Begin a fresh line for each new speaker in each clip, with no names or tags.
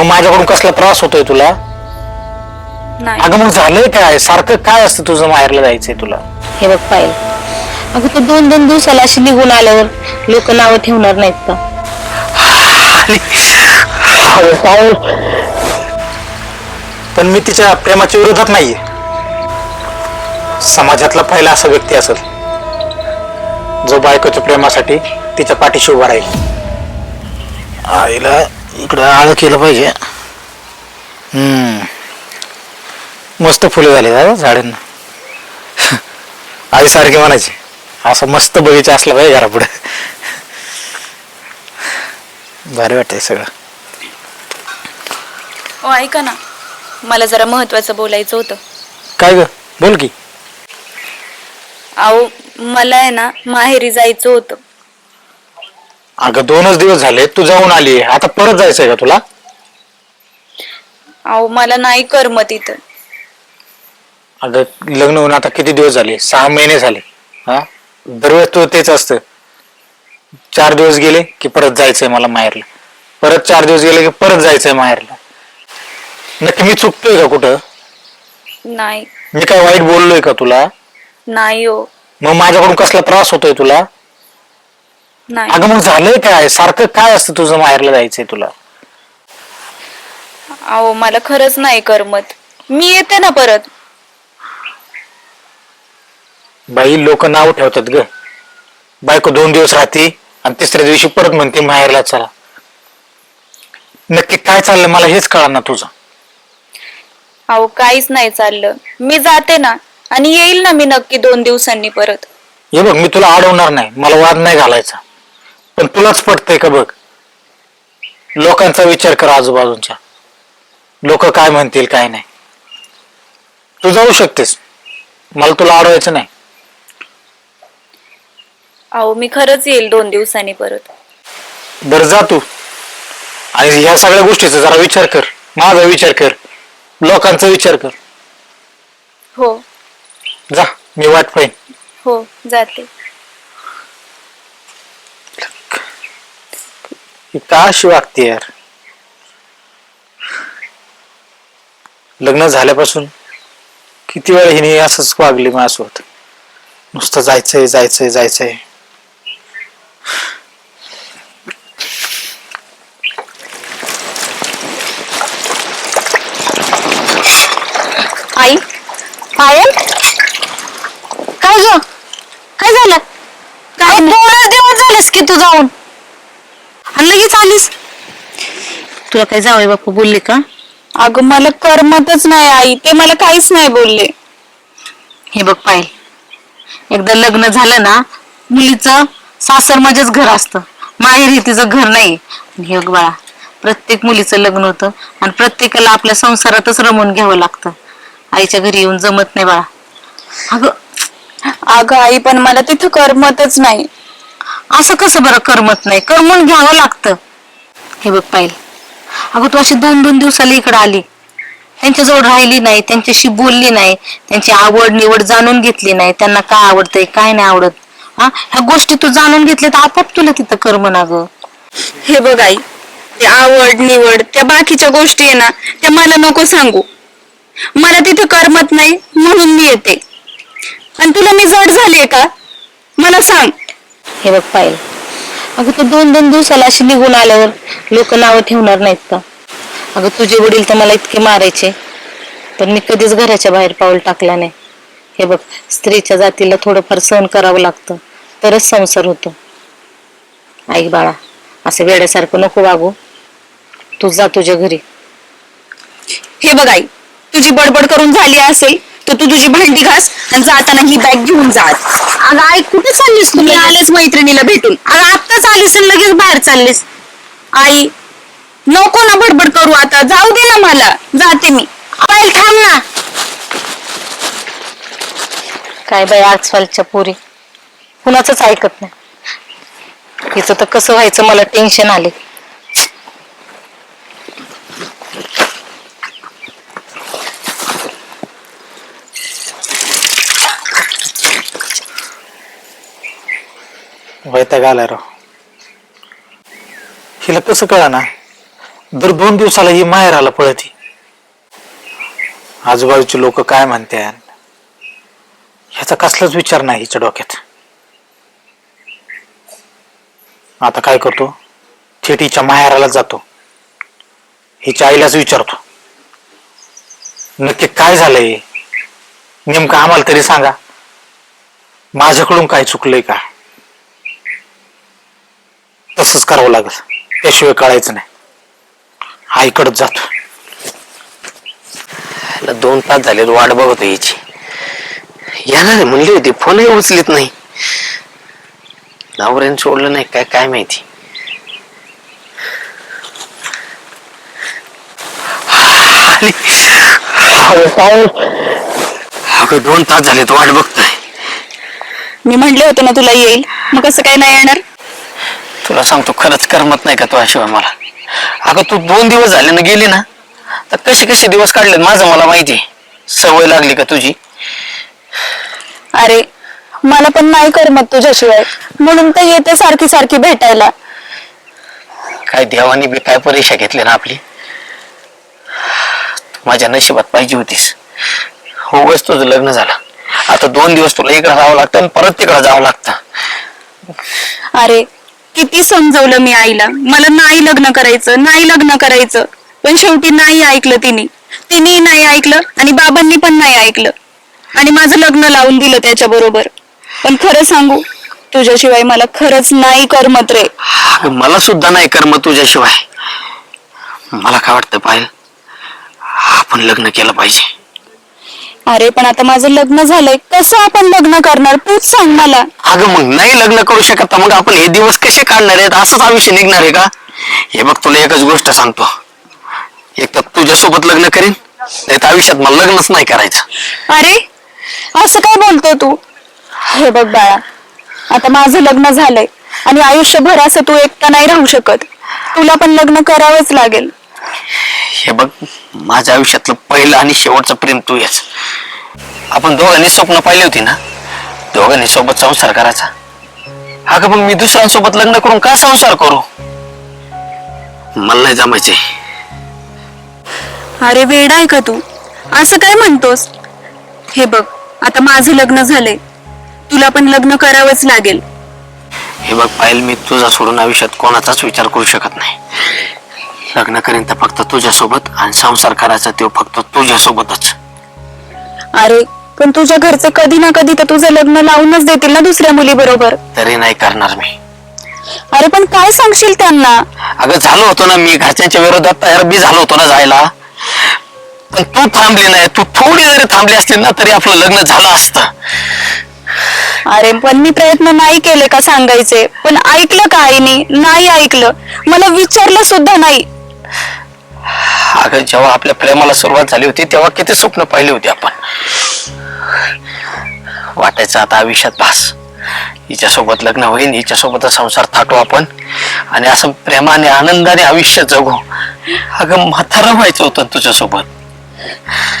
मग माझ्याकडून कसला त्रास होतोय तुला?
नाही.
अगं मग झालंय काय? सारखं काय असतं तुझं माहेरला जायचंय तुला?
हे बघ पाहिल अगं तू दोन दोन दिवसाला अशी निघून आल्यावर लोक नावं ठेवणार नाहीत का?
अरे. पण मी तिच्या प्रेमाच्या विरोधात नाहीये. समाजातला पहिला असा व्यक्ती असेल जो बायकोच्या प्रेमासाठी तिच्या पाठीशी उभा राहील. आईला इकडं आळ केलं पाहिजे. हम्म. मस्त फुले झाले हा झाडांना. आई सारखी म्हणायची असं मस्त बगीचा असला पाहिजे घरापुढे भारी वाटतंय सगळं.
ओ ऐका ना. मला जरा महत्वाचं बोलायचं होतं.
काय ग? बोल की.
अहो मला आहे ना माहेरी जायचं होतं.
अगं दोनच दिवस झाले तू जाऊन आली. आता परत जायचंय का तुला?
अहो मला नाही करमत इथं.
अगं लग्न होऊन आता किती दिवस झाले? सहा महिने झाले. हा? दरवेळेस तू तेच असतं. चार दिवस गेले की परत जायचंय मला माहेरला. परत चार दिवस गेले की परत जायचंय माहेरला. नक्की मी चुकतोय का कुठं?
नाही.
मी काय वाईट बोललोय का तुला?
नाही हो.
मग माझ्याकडून कसला त्रास होतोय तुला?
नाही.
अगं मग झालंय काय? सारखं काय असतं तुझं माहेरला जायचंय तुला?
अहो मला खरंच नाही करमत. मी येते ना परत.
बाई लोक नाव ठेवतात ग. बायको दोन दिवस राहते आणि तिसऱ्या दिवशी परत म्हणते माहेरला चला. नक्की काय चाललंय मला हेच कळा ना तुझं.
अहो काहीच नाही चाललं. मी जाते ना आणि येईल ना मी नक्की दोन दिवसांनी परत.
हे बघ मी तुला अडवणार नाही. मला वाद नाही घालायचा. पण तुलाच पटतंय का बघ? लोकांचा विचार कर आजूबाजूच्या लोक काय म्हणतील काय नाही. तू जाऊ शकतेस. मला तुला अडवायचं नाही.
अहो मी खरंच येईल दोन दिवसांनी परत.
बरं जा तू. आणि ह्या सगळ्या गोष्टीचा जरा विचार कर. माझा विचार कर. लोकांचा विचार कर.
हो.
जा मी वाट पाहिन.
हो जाते.
का अशी वागते यार. लग्न झाल्यापासून किती वेळा हिने असंच वागली माझ्यासोबत. नुसतं जायचंय जायचंय जायचंय.
आई पायल? काय ग? काय झालं? काय दोन दिवस झालेस की तू जाऊन. आणि लगेच आलीस. तुला काय जावई बापू बोलले का?
अगं मला करमतच नाही आई. ते मला काहीच नाही बोलले.
हे बघ पायल एकदा लग्न झालं ना मुलीचं सासर माझ्याच घर असतं. माहेर हे तिचं घर नाही. आणि हे बघ बाळा प्रत्येक मुलीचं लग्न होतं आणि प्रत्येकाला आपल्या संसारातच रमवून घ्यावं लागतं. आईच्या घरी येऊन जमत नाही बाळा. अगं
अगं आई पण मला तिथं करमतच नाही.
असं कसं बरं करमत नाही? करमून घ्यावं लागतं. हे बघ पाहिलं अगं तू अशी दोन दोन दिवसाला इकडे आली. त्यांच्याजवळ राहिली नाही त्यांच्याशी बोलली नाही त्यांची आवड निवड जाणून घेतली नाही त्यांना काय आवडतंय काय नाही आवडत. हा? ह्या गोष्टी तू जाणून घेतल्या तर आपोआप तुला तिथं करमन अगं.
हे बघ आई ते आवड निवड त्या बाकीच्या गोष्टी आहे ना त्या मला नको सांगू. मला तिथे करमत नाही म्हणून मी येते. आणि तुला मी जड झालीये का? मला सांग.
हे बघ पाहिलं अगं तू दोन दोन दिवसाला अशी निघून आल्यावर लोक नावं ठेवणार नाहीत का? अगं तुझे वडील तर मला इतके मारायचे पण मी कधीच घराच्या बाहेर पाऊल टाकला नाही. हे बघ स्त्रीच्या जातीला थोडंफार सहन करावं लागतं तरच संसार होतो. आई बाळा असं वेड्यासारखं नको वागू. तू जा तुझ्या घरी.
हे बघ आई तुझी बडबड करून झाली असेल तर तू तुझी भांडी घास आणि जाताना ही बॅग घेऊन जा.
अगं आई कुठे चाललीस
तुम्ही आलेच मैत्रिणीला भेटून.
अगं आत्ताच आलीस आणि लगेच बाहेर चाललीस.
आई नको ना बडबड करू आता. जाऊ दे ना मला. जाते मी.
पायल थांब ना. काय बाई आजकालच्या पोरी? कुणाच ऐकत नाही. हिचं तर कसं व्हायचं मला टेन्शन आले
वैताग आलाय राव. हिला कसं कळा ना दर दोन दिवसाला ही माहेराला पळती. आजूबाजूचे लोक काय म्हणतात ह्याचा कसलाच विचार नाही हिच्या डोक्यात. आता काय करतो? थेट हिच्या माहेराला जातो. हिच्या आईलाच विचारतो. नक्की काय झालंय? नेमकं आम्हाला तरी सांगा. माझ्याकडून काय चुकलंय का? तसंच करावं लागेल. त्याशिवाय कळायचं नाही. आईकडच जातो.
याला दोन तास झाले वाट बघतो याची. येणार म्हणली होती फोनही उचलीत नाही. नवऱ्याने सोडलं नाही काय काय माहिती. आली. अगं दोन तास झाले वाट बघतोय.
मी म्हणले होते ना तुला येईल. मग कसं काय नाही येणार?
तुला सांगतो खरंच करमत नाही का तुझ्याशिवाय मला? अगं तू दोन दिवस झाले ना गेली ना तर कसे कसे दिवस काढले माझं मला माहिती आहे. सवय लागली का तुझी?
अरे मला पण नाही करमत तुझ्याशिवाय. म्हणून तर येते सारखी सारखी भेटायला.
काय देवाने बी काय परीक्षा घेतली ना आपली? तू माझ्या नशिबात पाहिजे होतीस. उगाच तुझं लग्न झालं. आता दोन दिवस तुला इकडे राहावं लागतं आणि परत तिकडे जावं लागतं.
अरे किती समजवलं मी आईला? मला नाही लग्न करायचं नाही लग्न करायचं. पण शेवटी नाही ऐकलं तिने. तिने नाही ऐकलं आणि बाबांनी पण नाही ऐकलं. आणि माझं लग्न लावून दिलं त्याच्या बरोबर पण खरं सांगू तुझ्याशिवाय मला खरंच नाही करमत रे.
मला सुद्धा नाही कर्म तुझ्याशिवाय. मला काय वाटतं पायल? आपण लग्न केलं पाहिजे.
अरे पण आता माझं लग्न झालंय. कसं आपण लग्न करणार? तूच सांग मला.
अगं मग नाही लग्न करू शकत तर मग आपण हे दिवस कसे काढणार आहेत? असंच आयुष्य निघणार आहे का? हे बघ तुला एकच गोष्ट सांगतो. एक तर तुझ्यासोबत लग्न करीन नाही तर आयुष्यात मला लग्नच नाही करायचं.
अरे असं काय बोलतो तू? हे बघ बाळा आता माझं लग्न झालंय आणि आयुष्यभर असं तू एकटा नाही राहू शकत. तुला पण लग्न करावंच लागेल.
हे बघ माझ्या आयुष्यातलं पहिलं आणि शेवटचं प्रेम तू येस आपण दोघांनी स्वप्न पाहिली होती ना? दोघांनी सोबत संसार करायचा. अगं मग मी दुसऱ्यांसोबत लग्न करून का संसार करू? मला नाही जमायचे
अरे वेडा आहे का तू? असं काय म्हणतोस? हे बघ आता माझं लग्न झालंय. तुला पण लग्न करावंच लागेल.
हे बघ पाहिलं मी तुझा सोडून आयुष्यात कोणाचाच विचार करू शकत नाही. लग्न करीन तर फक्त तुझ्यासोबत आणि संसार करायचा तो फक्त तुझ्यासोबतच.
अरे पण तुझ्या घरचे कधी ना कधी तर तुझं लग्न लावूनच देतील ना दुसऱ्या मुली बरोबर?
तरी नाही करणार मी.
अरे पण काय सांगशील त्यांना?
अगं झालो होतो ना मी घरच्यांच्या विरोधात तयार बी झालो होतो ना जायला. पण तू थांबली नाही. तू थोडी जरी थांबली असली ना तरी आपलं लग्न झालं असतं.
अरे पण मी प्रयत्न नाही केले का सांगायचे? पण ऐकलं का आईने? नाही ऐकलं. मला विचारलं सुद्धा नाही.
अगं जेव्हा आपल्या प्रेमाला सुरुवात झाली होती तेव्हा किती स्वप्न पाहिली होती आपण. वाटायचं आता आयुष्यात भास. हिच्यासोबत लग्न होईल हिच्यासोबत संसार थाटू आपण. आणि असं प्रेमाने आनंदाने आयुष्य जगू. अगं म्हातारं व्हायचं होतं तुझ्यासोबत.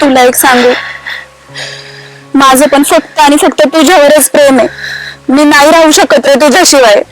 तुला एक सांगू. माझं पण फक्त आणि फक्त तुझ्यावरच प्रेम आहे. मी नाही राहू शकत रे तुझ्याशिवाय.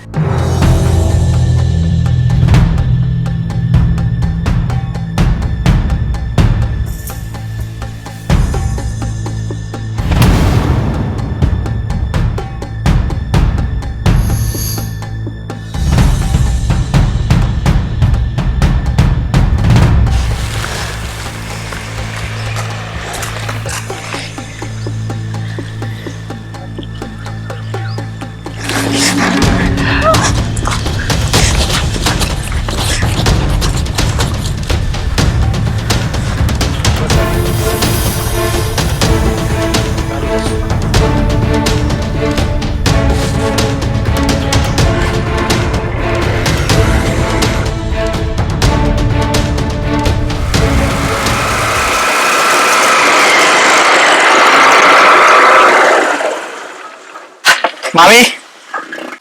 मामी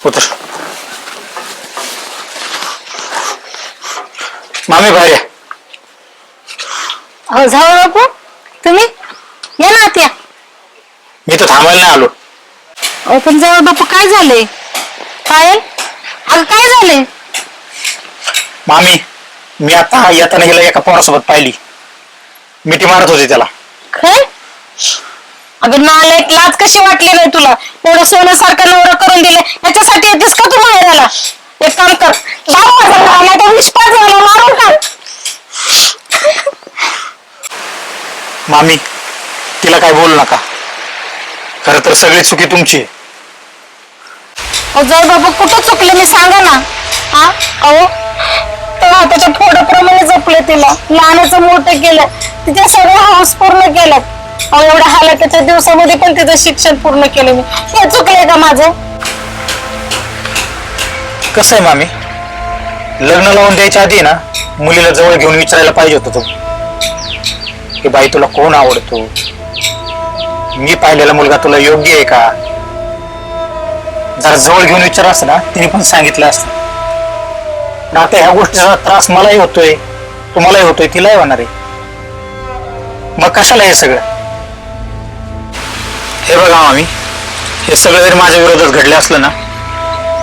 उतर. मामी बाहेर या.
हो जाऊ बापू तुम्ही? या ना आत्या.
मी तर थांबायला नाही आलो.
अहो पण जाऊ बापू काय झालंय? पायल? अगं काय झालंय?
मामी मी आता येताना हिला एका पोरासोबत पाहिली. मिठी मारत होती त्याला.
काय अगं नालायक लाज कशी वाटली नाही तुला? एवढं सोन्यासारखं नवरा करून दिले याच्यासाठी येतेस का तू माहेराला? एक काम कर माझा तर झाला मारून टाक.
मामी तिला काय बोलू नका. खरं तर सगळी चुकी तुमची आहे.
अहो, बाबा कुठं चुकले मी सांगा ना. हा? अहो तर हाताच्या फोडाप्रमाणे जपले तिला. लहानाचं मोठं केलं तिचे सगळे हाऊस पूर्ण केलं अहो एवढ्या हालाकीच्या दिवसामध्ये पण तिचं शिक्षण पूर्ण केलं मी. हे चुकले का माझं?
कसं आहे मामी? लग्न लावून द्यायच्या आधी ना मुलीला जवळ घेऊन विचारायला पाहिजे होतं तू. की बाई तुला कोण आवडतो? मी पाहिलेला मुलगा तुला योग्य आहे का? जरा जवळ घेऊन विचार असतं ना तिने पण सांगितलं असतं. पण आता ह्या गोष्टीचा त्रास मलाही होतोय तुम्हालाही होतोय तिलाही होणार आहे. मग कशाला हे सगळं? हे बघा आम्ही हे सगळं जरी माझ्या विरोधात घडले असलं ना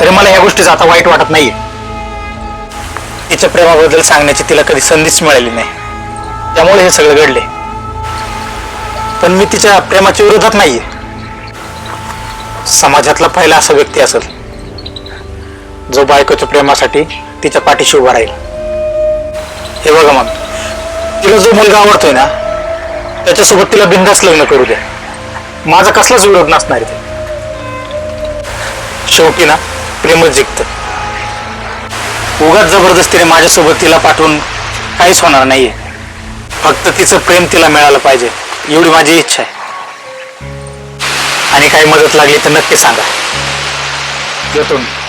तरी मला ह्या गोष्टीचं आता वाईट वाटत नाहीये. तिच्या प्रेमाबद्दल सांगण्याची तिला कधी संधीच मिळाली नाही. त्यामुळे हे सगळं घडले. पण मी तिच्या प्रेमाच्या विरोधात नाहीये. समाजातला पहिला असा व्यक्ती असेल जो बायकोच्या प्रेमासाठी तिच्या पाठीशी उभा राहील. हे बघा मग तिला जो मुलगा आवडतोय ना त्याच्यासोबत तिला बिंदास लग्न करू द्या. माझा कसलाच विरोध नसणार ते शेवटी ना प्रेमच जिंकत. उगाच जबरदस्तीने माझ्यासोबत तिला पाठवून काहीच होणार नाहीये. फक्त तिचं प्रेम तिला मिळालं पाहिजे एवढी माझी इच्छा आहे. आणि काही मदत लागली तर नक्की सांगा. येतो मी.